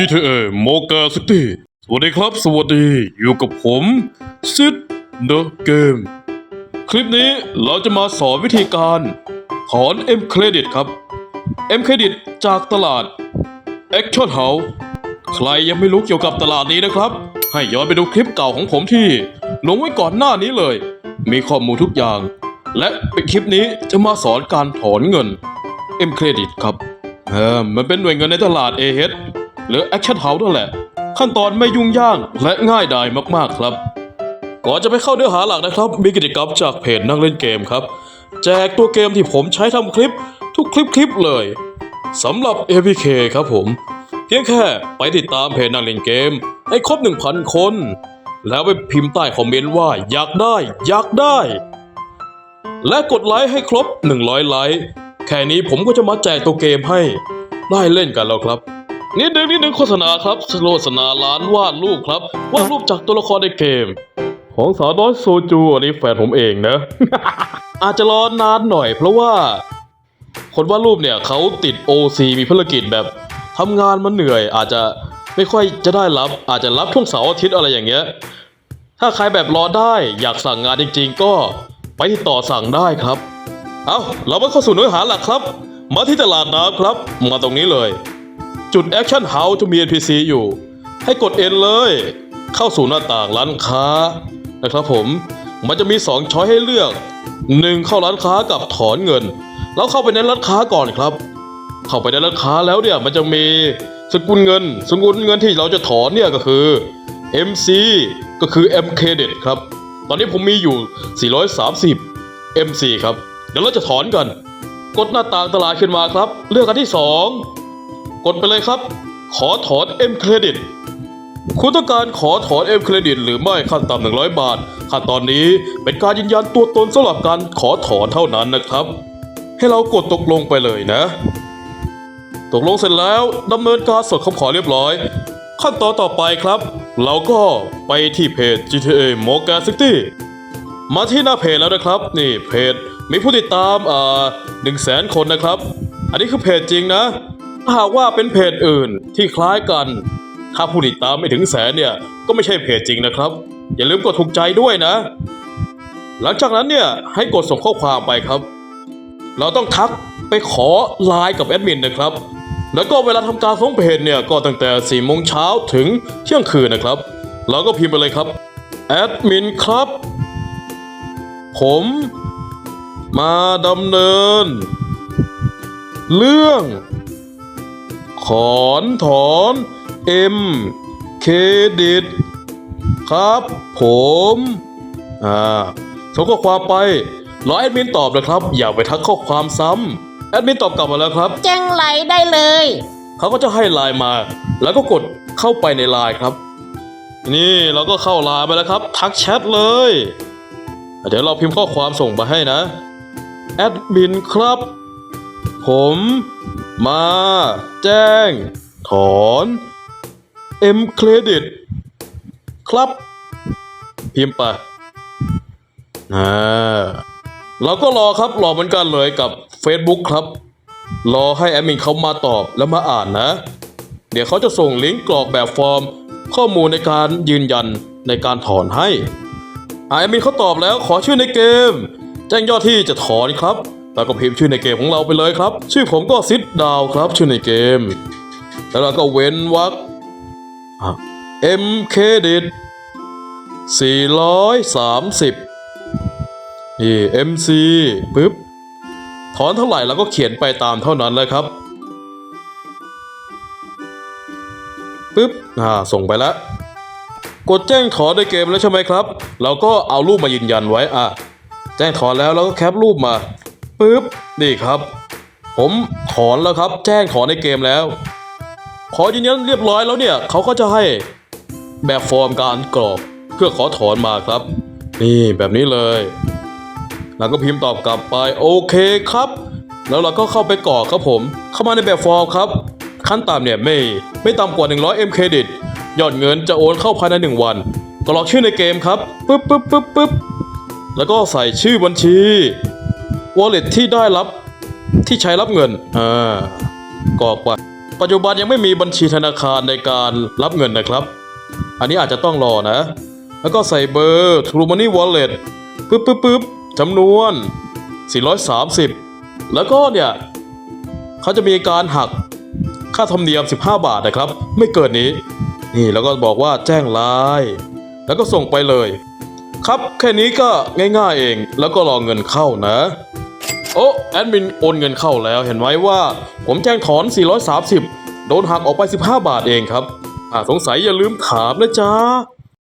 GTA m o g a City สวัสดีครับ สวัสดีอยู่กับผมซิดเดอะเกมคลิปนี้เราจะมาสอนวิธีการถอน M Credit ครับ M Credit จากตลาด Action House ใครยังไม่รู้เกี่ยวกับตลาดนี้นะครับ ให้ย้อนไปดูคลิปเก่าของผมที่ลงไว้ก่อนหน้านี้เลย มีข้อมูลทุกอย่าง และเป็นคลิปนี้จะมาสอนการถอนเงิน M Credit ครับเออมันเป็นหน่วยเงินในตลาด AH หรือ Action House นั่นแหละ ขั้นตอนไม่ยุ่งยากและง่ายดายมากๆครับ ก่อนจะไปเข้าเนื้อหาหลักนะครับ มีกิจกรรมจากเพจนั่งเล่นเกมครับ แจกตัวเกมที่ผมใช้ทำคลิป ทุกคลิปคลิปเลยสำหรับ APK ครับผม เพียงแค่ไปติดตามเพจนั่งเล่นเกม ให้ครบ 1,000 คน แล้วไปพิมพ์ใต้คอมเมนต์ว่าอยากได้ อยากได้ และกดไลค์ให้ครบ 100 ไลค์แค่นี้ผมก็จะมาแจกตัวเกมให้ได้เล่นกันแล้วครับ นิดนึงนิดนึงโฆษณาครับโฆษณาร้านวาดรูปครับวาดรูปจากตัวละครในเกม ของสาวน้อยโซจูอันนี้แฟนผมเองนะ อาจจะรอนานหน่อย เพราะว่า คนวาดรูปเนี่ยเขาติด OC มีภารกิจแบบทำงานมันเหนื่อย อาจจะไม่ค่อยจะได้รับ อาจจะรับช่วงเสาร์อาทิตย์อะไรอย่างเงี้ยถ้าใครแบบรอได้อยากสั่งงานจริง ๆ ก็ไปติดต่อสั่งได้ครับ เอาเรามาเข้าสู่เนื้อหาหลักครับ มาที่ตลาดน้ำครับ มาตรงนี้เลย จุด Action House จะมี NPC อยู่ ให้กด N เลย เข้าสู่หน้าต่างร้านค้านะครับผมมันจะมี 2 ช้อยให้เลือก 1 เข้าร้านค้ากับถอนเงิน แล้วเข้าไปในร้านค้าก่อนครับ เข้าไปในร้านค้าแล้วเนี่ยมันจะมีสกุลเงิน สกุลเงินที่เราจะถอนเนี่ยก็คือ MC ก็คือ M Credit ครับ ตอนนี้ผมมีอยู่ 430 MC ครับ เดี๋ยวเราจะถอนกัน กดหน้าต่างตลาดขึ้นมาครับ เลือกอันที่ 2 กดไปเลยครับ ขอถอน M Credit คุณต้องการขอถอน M Credit หรือไม่ขั้นต่ำ100บาทขั้นตอนนี้เป็นการยืนยันตัวตนสำหรับการขอถอนเท่านั้นนะครับ ให้เรากดตกลงไปเลยนะ ตกลงเสร็จแล้วดำเนินการส่งคำขอเรียบร้อย ขั้นตอนต่อไปครับ เราก็ไปที่เพจ GTA m o g a City มาที่หน้าเพจแล้วนะครับ นี่เพจมีผู้ติดตามอ่าหนึ่งแสนคนนะครับ อันนี้คือเพจจริงนะ หากว่าเป็นเพจอื่นที่คล้ายกัน ถ้าผู้ติดตามไม่ถึงแสนเนี่ย ก็ไม่ใช่เพจจริงนะครับ อย่าลืมกดถูกใจด้วยนะ หลังจากนั้นเนี่ยให้กดส่งข้อความไปครับ เราต้องทักไปขอไลน์กับแอดมินนะครับ แล้วก็เวลาทำการของเพจเนี่ยก็ตั้งแต่4โมงเช้าถึงเที่ยงคืนนะครับ เราก็พิมพ์ไปเลยครับแอดมินครับ ผมมาดำเนิน เรื่อง ขอนถอนเอ็มเครดิตครับผมอ่าส่งข้อความไปรอแอดมินตอบนะครับ อย่าไปทักข้อความซ้ำแอดมินตอบกลับมาแล้วครับจังไหลได้เลย เขาก็จะให้ไลน์มา แล้วก็กดเข้าไปในไลน์ครับ นี่เราก็เข้าไลน์ไปแล้วครับ ทักแชทเลย เดี๋ยวเราพิมพ์ข้อความส่งไปให้นะ แอดมินครับ ผม มา แจ้ง ถอน M Credit ครับ พิมพ์ไปอ่าเราก็รอครับรอเหมือนกันเลยกับ Facebook ครับ รอให้แอดมินเขามาตอบแล้วมาอ่านนะ เดี๋ยวเขาจะส่งลิงก์กรอกแบบฟอร์ม ข้อมูลในการยืนยันในการถอนให้อ่าแอดมินเขาตอบแล้วขอชื่อในเกม แจ้งยอดที่จะถอนครับ แล้วก็พิมพ์ชื่อในเกมของเราไปเลยครับ ชื่อผมก็ซิดดาวครับ ชื่อในเกม แล้วเราก็เว้นวรรคอะ M เครดิต430 นี่ MC ปึ๊บ ถอนเท่าไหร่เราก็เขียนไปตามเท่านั้นเลยครับปึ๊บอ่าส่งไปแล้ว กดแจ้งถอนในเกมแล้วใช่ไหมครับ เราก็เอารูปมายืนยันไว้อะแจ้งถอนแล้วเราก็แคปรูปมา ปึ๊บนี่ครับ ผมถอนแล้วครับ แจ้งถอนในเกมแล้ว ขอยืนยันเรียบร้อยแล้วเนี่ยเขาก็จะให้แบบฟอร์มการกรอกเพื่อขอถอนมาครับ นี่แบบนี้เลย แล้วก็พิมพ์ตอบกลับไปโอเคครับ แล้วเราก็เข้าไปกรอกครับผม เข้ามาในแบบฟอร์มครับ ขั้นต่ำเนี่ยไม่ไม่ต่ำกว่า 100 M เครดิตยอดเงินจะโอนเข้าภายใน 1 วันกรอกชื่อในเกมครับปึ๊บปึ๊บปึ๊บปึ๊บแล้วก็ใส่ชื่อบัญชี wallet ที่ได้รับที่ใช้รับเงินอ่ากรอกไปปัจจุบันยังไม่มีบัญชีธนาคารในการรับเงินนะครับ อันนี้อาจจะต้องรอนะ แล้วก็ใส่เบอร์ True Money Wallet ปึ๊บปึ๊บปึ๊บจำนวน 430 แล้วก็เนี่ยเขาจะมีการหักค่าธรรมเนียม 15 บาทนะครับ ไม่เกินนี้ นี่แล้วก็บอกว่าแจ้งไลน์แล้วก็ส่งไปเลย ครับแค่นี้ก็ง่ายๆเองแล้วก็รอเงินเข้านะ โอ้แอดมินโอนเงินเข้าแล้วเห็นไหมว่า ผมแจ้งถอน 430 โดนหักออกไป 15 บาทเองครับ อ่าสงสัยอย่าลืมถามนะจ๊ะ